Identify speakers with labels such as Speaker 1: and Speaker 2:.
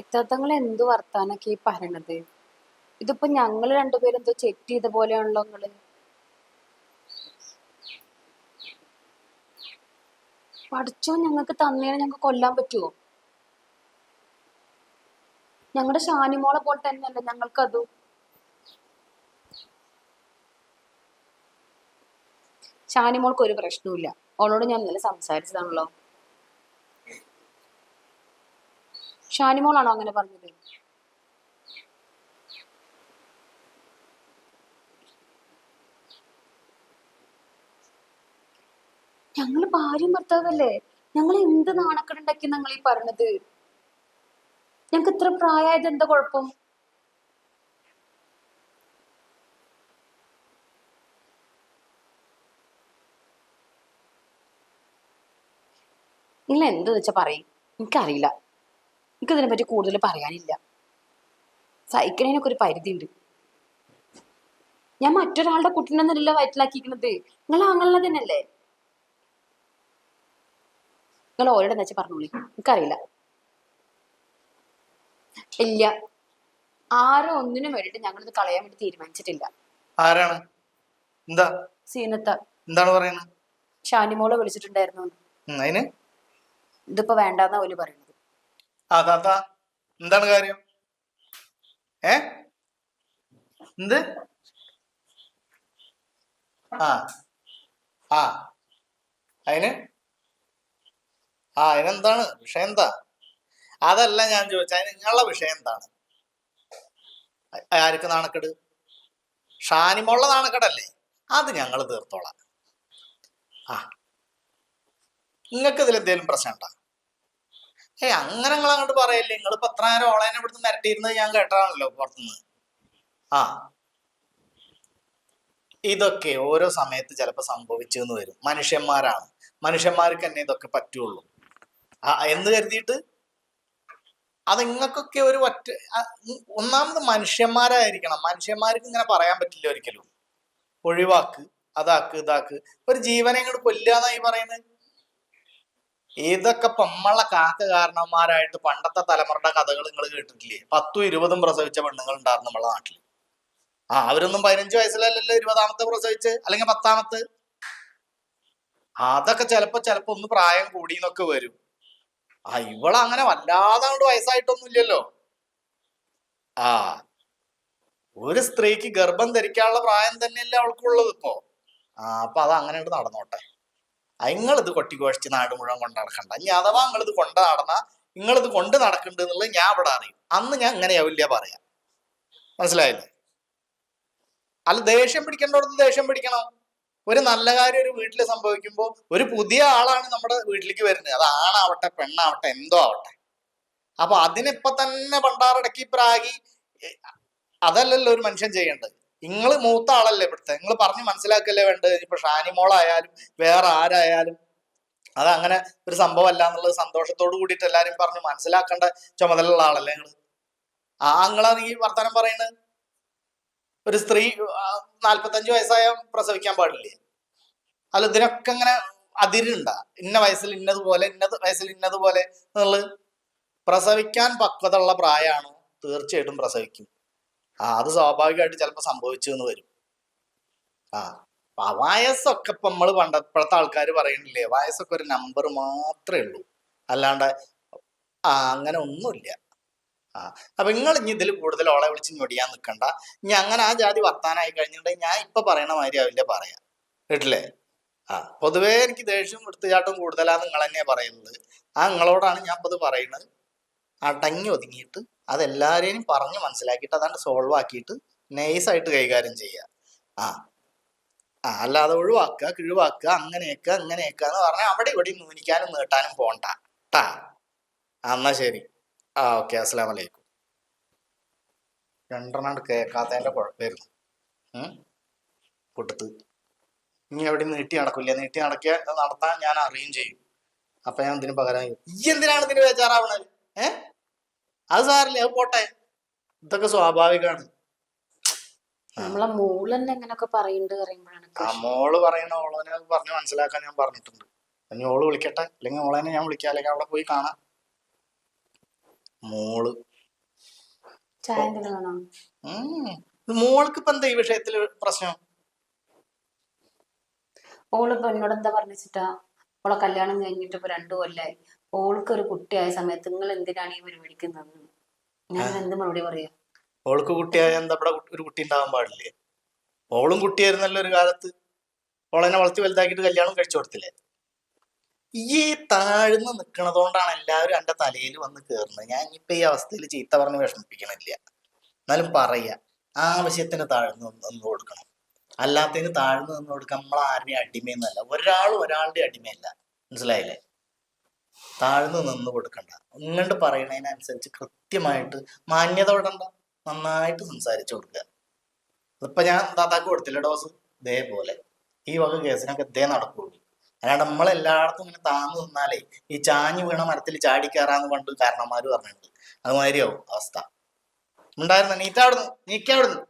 Speaker 1: ഇത്താത്തങ്ങൾ എന്ത് വർത്താനൊക്കെ ഈ പറയണത്? ഇതിപ്പോ ഞങ്ങൾ രണ്ടുപേരും എന്തോ ചെക്ക് ചെയ്ത പോലെയാണല്ലോ നിങ്ങൾ. പഠിച്ചോ? ഞങ്ങൾക്ക് തന്നേനെ ഞങ്ങൾക്ക് കൊല്ലാൻ പറ്റുമോ ഞങ്ങളുടെ ഷാനിമോളെ പോലെ തന്നെയല്ലേ ഞങ്ങൾക്കതും. ഷാനിമോൾക്ക് ഒരു പ്രശ്നവും ഇല്ല അവളോട് ഞാൻ ഇന്നലെ സംസാരിച്ചതാണല്ലോ. ഷാനിമോളാണോ അങ്ങനെ പറഞ്ഞത്? ഞങ്ങൾ ഭാര്യയും ഭർത്താവല്ലേ ഞങ്ങൾ എന്ത് നാണക്കെടുണ്ടാക്കി നിങ്ങൾ ഈ പറഞ്ഞത് ഞങ്ങൾക്ക് ഇത്ര പ്രായമായത് എന്താ കുഴപ്പം? നിങ്ങൾ എന്ത് വെച്ചാ പറയും? എനിക്കറിയില്ല. എനിക്കതിനെ പറ്റി കൂടുതൽ പറയാനില്ല. സഹിക്കണേനൊക്കെ ഒരു പരിധിയുണ്ട്. ഞാൻ മറ്റൊരാളുടെ കുട്ടീനെന്നല്ല വയറ്റിലാക്കിയിരിക്കുന്നത്. നിങ്ങൾ അങ്ങനെ തന്നെയല്ലേ? നിങ്ങൾ ഓരോടെ വെച്ചാൽ പറഞ്ഞോളി? എനിക്കറിയില്ല. ഇല്ല. ആരോ ഒന്നിനും വേണ്ടിട്ട് ഞങ്ങളിത് കളയാൻ വേണ്ടി തീരുമാനിച്ചിട്ടില്ല.
Speaker 2: ആരാണ്? എന്താ?
Speaker 1: സീനത്ത.
Speaker 2: എന്താണ് പറയുന്നത്?
Speaker 1: ഷാനിമോളെ വിളിച്ചിട്ടുണ്ടായിരുന്നു.
Speaker 2: അതിന്
Speaker 1: ഇതിപ്പോ വേണ്ടെന്നാ ഓൽ പറയുന്നത്.
Speaker 2: ആ താത്ത എന്താണ് കാര്യം? ഏ? എന്ത്? ആ ആ അതിന് ആ അതിനെന്താണ് വിഷയം എന്താ? അതല്ല ഞാൻ ചോദിച്ച അതിന് നിങ്ങളുടെ വിഷയം എന്താണ്? ആർക്ക് നാണക്കെട്? ഷാനിമുള്ള നാണക്കെടല്ലേ? അത് ഞങ്ങൾ തീർത്തോളാം. ആ. നിങ്ങൾക്ക് ഇതിൽ എന്തെങ്കിലും പ്രശ്നം ഉണ്ടോ? ഏയ് അങ്ങനെ നിങ്ങൾ അങ്ങോട്ട് പറയല്ലേ? നിങ്ങൾ നേരം ഓളേനെ ഇവിടുന്ന് നിരട്ടിയിരുന്നത് ഞാൻ കേട്ടതാണല്ലോ പുറത്തുനിന്ന്. ആ. ഇതൊക്കെ ഓരോ സമയത്ത് ചിലപ്പോൾ സംഭവിച്ചു എന്ന് വരും. മനുഷ്യന്മാരാണ്. മനുഷ്യന്മാർക്ക് തന്നെ ഇതൊക്കെ പറ്റുള്ളൂ. ആ എന്ന് കരുതിയിട്ട് അത് നിങ്ങൾക്കൊക്കെ ഒരു ഒറ്റ ഒന്നാമത് മനുഷ്യന്മാരായിരിക്കണം. മനുഷ്യന്മാർക്ക് ഇങ്ങനെ പറയാൻ പറ്റില്ല ഒരിക്കലും. ഒഴിവാക്ക് അതാക്ക് ഇതാക്ക്. ഒരു ജീവനെ ഇങ്ങോട്ട് കൊല്ലാന്നായി പറയുന്നത് ഇതൊക്കെ പമ്മള കാക്ക കാരണവന്മാരായിട്ട് പണ്ടത്തെ തലമുറയുടെ കഥകൾ നിങ്ങൾ കേട്ടിട്ടില്ലേ? പത്തും ഇരുപതും പ്രസവിച്ച പെണ്ണുങ്ങൾ ഉണ്ടായിരുന്നു നമ്മളെ നാട്ടിൽ ആ അവരൊന്നും പതിനഞ്ച് വയസ്സിലല്ലല്ലോ ഇരുപതാമത്തെ പ്രസവിച്ച്? അല്ലെങ്കിൽ പത്താമത്ത്? അതൊക്കെ ചിലപ്പോ ചിലപ്പോ ഒന്ന് പ്രായം കൂടി എന്നൊക്കെ വരും. ആ ഇവൾ അങ്ങനെ വല്ലാതെ അങ്ങോട്ട് വയസ്സായിട്ടൊന്നുമില്ലല്ലോ. ആ ഒരു സ്ത്രീക്ക് ഗർഭം ധരിക്കാനുള്ള പ്രായം തന്നെയല്ലേ അവൾക്കുള്ളത് ഇപ്പോ? ആ അപ്പൊ അത് അങ്ങനെ നടന്നോട്ടെ. നിങ്ങളിത് കൊട്ടിഘോഷിച്ച് നാട് മുഴുവൻ കൊണ്ട് നടക്കണ്ട. ഇനി അഥവാ നിങ്ങളിത് കൊണ്ട് നടന്ന നിങ്ങളിത് കൊണ്ട് നടക്കണ്ട എന്നുള്ളത് ഞാൻ ഇവിടെ അറിയും. അന്ന് ഞാൻ ഇങ്ങനെയാവില്ല പറയാം. മനസ്സിലായില്ലേ? അല്ല ദേഷ്യം പിടിക്കേണ്ടടത്ത് ദേഷ്യം പിടിക്കണം. ഒരു നല്ല കാര്യം ഒരു വീട്ടിൽ സംഭവിക്കുമ്പോൾ ഒരു പുതിയ ആളാണ് നമ്മുടെ വീട്ടിലേക്ക് വരുന്നത്. അത് ആണാവട്ടെ പെണ്ണാവട്ടെ എന്തോ ആവട്ടെ. അപ്പൊ അതിനിപ്പൊ തന്നെ പണ്ടാറടക്കി പ്രാഗി അതല്ലല്ലോ ഒരു മനുഷ്യൻ ചെയ്യേണ്ടത്. നിങ്ങൾ മൂത്ത ആളല്ലേ ഇവിടുത്തെ? നിങ്ങൾ പറഞ്ഞ് മനസ്സിലാക്കല്ലേ വേണ്ടത്? ഇപ്പൊ ഷാനിമോളായാലും വേറെ ആരായാലും അത് അങ്ങനെ ഒരു സംഭവമല്ല എന്നുള്ളത് സന്തോഷത്തോട് കൂടിയിട്ട് എല്ലാരും പറഞ്ഞ് മനസ്സിലാക്കേണ്ട ചുമതലയുള്ള ആളല്ലേ നിങ്ങൾ ആ നിങ്ങളാണ് ഈ വർത്തമാനം പറയുന്നത് ഒരു സ്ത്രീ നാല്പത്തഞ്ച് വയസ്സായ പ്രസവിക്കാൻ പാടില്ലേ? അല്ല ഇതിനൊക്കെ ഇങ്ങനെ അതിരുണ്ട? ഇന്ന വയസ്സിൽ ഇന്നതുപോലെ ഇന്നത് വയസ്സിൽ ഇന്നതുപോലെ എന്നുള്ളത്? പ്രസവിക്കാൻ പക്വത ഉള്ള പ്രായമാണോ? തീർച്ചയായിട്ടും പ്രസവിക്കും. ആ അത് സ്വാഭാവികമായിട്ട് ചിലപ്പോൾ സംഭവിച്ചു എന്ന് വരും. ആ വയസ്സൊക്കെ ഇപ്പൊ നമ്മൾ പണ്ട ഇപ്പോഴത്തെ ആൾക്കാർ പറയണില്ലേ വയസ്സൊക്കെ ഒരു നമ്പർ മാത്രമേ ഉള്ളൂ. അല്ലാണ്ട് ആ അങ്ങനെ ഒന്നുമില്ല. ആ അപ്പൊ നിങ്ങൾ ഇനി ഇതിൽ കൂടുതൽ ഓളെ വിളിച്ച് ഞൊടിയാൻ നിൽക്കണ്ട ഇനി അങ്ങനെ ആ ജാതി വർത്താനായി കഴിഞ്ഞിട്ടുണ്ടെങ്കിൽ ഞാൻ ഇപ്പൊ പറയണ മാതിരി ആവില്ല പറയാം. കേട്ടില്ലേ? ആ പൊതുവേ എനിക്ക് ദേഷ്യം എടുത്തുചാട്ടം കൂടുതലാണ് നിങ്ങൾ തന്നെയാ പറയുന്നത്. ആ നിങ്ങളോടാണ് ഞാൻ ഇപ്പൊ ഇത് പറയുന്നത് അടങ്ങി ഒതുങ്ങിയിട്ട് അതെല്ലാരെയും പറഞ്ഞ് മനസ്സിലാക്കിയിട്ട് അതാണ്ട് സോൾവ് ആക്കിയിട്ട് നൈസായിട്ട് കൈകാര്യം ചെയ്യുക ആ. ആ അല്ലാതെ ഒഴിവാക്കുക കിഴിവാക്കുക അങ്ങനെയൊക്കെ അങ്ങനെയൊക്കെ എന്ന് പറഞ്ഞാൽ അവിടെ ഇവിടെ നൂനിക്കാനും നീട്ടാനും പോണ്ട. ആ, എന്നാ ശരി. ആ ഓക്കെ. അസ്സലാം വലൈക്കും രണ്ടെണ്ണം കേൾക്കാത്തതിന്റെ കുഴപ്പമായിരുന്നു. കൊടുത്ത് ഇനി എവിടെ നീട്ടി നടക്കില്ല? നീട്ടി നടക്കിയ നടത്താൻ ഞാൻ അറിയും ചെയ്യും. അപ്പൊ ഞാൻ ഇതിന് പകരം ഈ എന്തിനാണ് ഇതിന് ബേജാറാവണത്? ഏ? അത് സാറില്ല അത് പോട്ടെ. ഇതൊക്കെ സ്വാഭാവികമാണ്.
Speaker 1: നമ്മളെ മോൾ തന്നെ എങ്ങനെയൊക്കെ പറയുന്നുണ്ട് പറയുമ്പോഴാണ്
Speaker 2: ആ മോൾ പറയുന്ന ഓളോനെ പറഞ്ഞ് മനസ്സിലാക്കാൻ ഞാൻ പറഞ്ഞിട്ടുണ്ട്. ഇനി ഓൾ വിളിക്കട്ടെ. അല്ലെങ്കിൽ ഓളേനെ ഞാൻ വിളിക്കാം. അല്ലെങ്കിൽ അവിടെ പോയി കാണാം. മോൾ.
Speaker 1: ചായ എന്തെങ്കിലും
Speaker 2: മോൾക്ക് ഇപ്പൊ എന്താ ഈ വിഷയത്തിൽ പ്രശ്നം?
Speaker 1: ഓളിപ്പോ എന്നോട് എന്താ പറഞ്ഞിട്ടാ ഓളെ കല്യാണം കഴിഞ്ഞിട്ട് ഇപ്പൊ രണ്ടു കൊല്ലായി. ഓൾക്ക് ഒരു കുട്ടിയായ സമയത്ത് നിങ്ങൾ എന്തിനാണ് ഈ പരിപാടിക്കുന്നത് ഞാൻ എന്ത് മറുപടി പറയാ?
Speaker 2: ഓൾക്ക് കുട്ടിയായ എന്താ ഇവിടെ ഒരു കുട്ടി ഉണ്ടാവാൻ പാടില്ലേ? ഓളും കുട്ടിയായിരുന്നല്ലോ ഒരു കാലത്ത്. ഓളെന്നെ വളർത്തി വലുതാക്കിയിട്ട് കല്യാണം കഴിച്ചു കൊടുത്തില്ലേ? ഈ താഴ്ന്ന് നിക്കണതുകൊണ്ടാണ് എല്ലാവരും എന്റെ തലയിൽ വന്ന് കയറുന്നത് ഞാൻ ഇപ്പൊ ഈ അവസ്ഥയിൽ ചീത്ത പറഞ്ഞ് വിഷമിപ്പിക്കണില്ല. എന്നാലും പറയുക ആവശ്യത്തിന് താഴ്ന്ന് നിന്ന് കൊടുക്കണം. അല്ലാത്തതിന് താഴ്ന്ന് നിന്ന് കൊടുക്കാൻ നമ്മൾ ആരുടെയും അടിമയെന്നല്ല. ഒരാളും ഒരാളുടെ അടിമയല്ല. മനസ്സിലായില്ലേ? താഴ്ന്ന് നിന്ന് കൊടുക്കണ്ട. ഇങ്ങോട്ട് പറയണതിനനുസരിച്ച് കൃത്യമായിട്ട് മാന്യത വിടണ്ട നന്നായിട്ട് സംസാരിച്ചു കൊടുക്കുക. ഇപ്പൊ ഞാൻ താത്താക്ക് കൊടുത്തില്ല ഡോസ്? ഇതേപോലെ. ഈ വക കേസിനൊക്കെ ഇതേ നടക്കുള്ളൂ. അല്ലാണ്ട് നമ്മളെല്ലായിടത്തും ഇങ്ങനെ താന്നു നിന്നാലേ ഈ ചാഞ്ഞു വീണ മരത്തിൽ ചാടി കയറാന്ന് പണ്ട് കാരണന്മാര് പറഞ്ഞിട്ടുണ്ട്. അതുമാതിരിയാവും അവസ്ഥ. ഉണ്ടായിരുന്നു? നീറ്റാവിടുന്നു നീക്കാവിടുന്നു